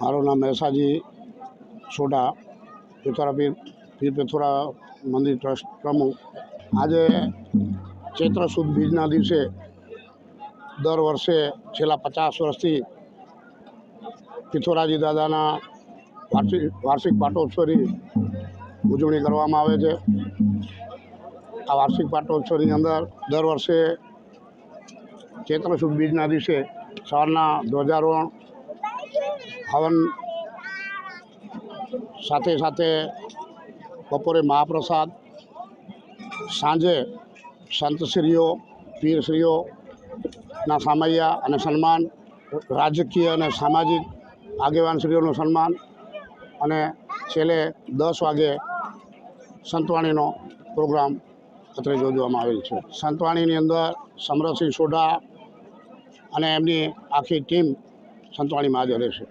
મારું નામ મહેસાજી સોઢા પિથોરા પીર પીર પિથોરા મંદિર ટ્રસ્ટ પ્રમુખ. આજે ચૈત્ર સુદ બીજના દિવસે દર વર્ષે છેલ્લા પચાસ વર્ષથી પિથોરાજી દાદાના વાર્ષિક વાર્ષિક પાટોત્સવની ઉજવણી કરવામાં આવે છે. આ વાર્ષિક પાટોત્સવની અંદર દર વર્ષે ચૈત્ર સુદ બીજના દિવસે સવારના ધ્વજારોહણ હવન સાથે સાથે બપોરે મહાપ્રસાદ, સાંજે સંતશ્રીઓ પીરશ્રીઓના સામૈયા અને સન્માન, રાજકીય અને સામાજિક આગેવાનશ્રીઓનું સન્માન અને છેલ્લે દસ વાગે સંતવાણીનો પ્રોગ્રામ અત્રે યોજવામાં આવેલ છે. સંતવાણીની અંદર સમરસિંહ સોઢા અને એમની આખી ટીમ સંતવાણીમાં હાજર રહેશે.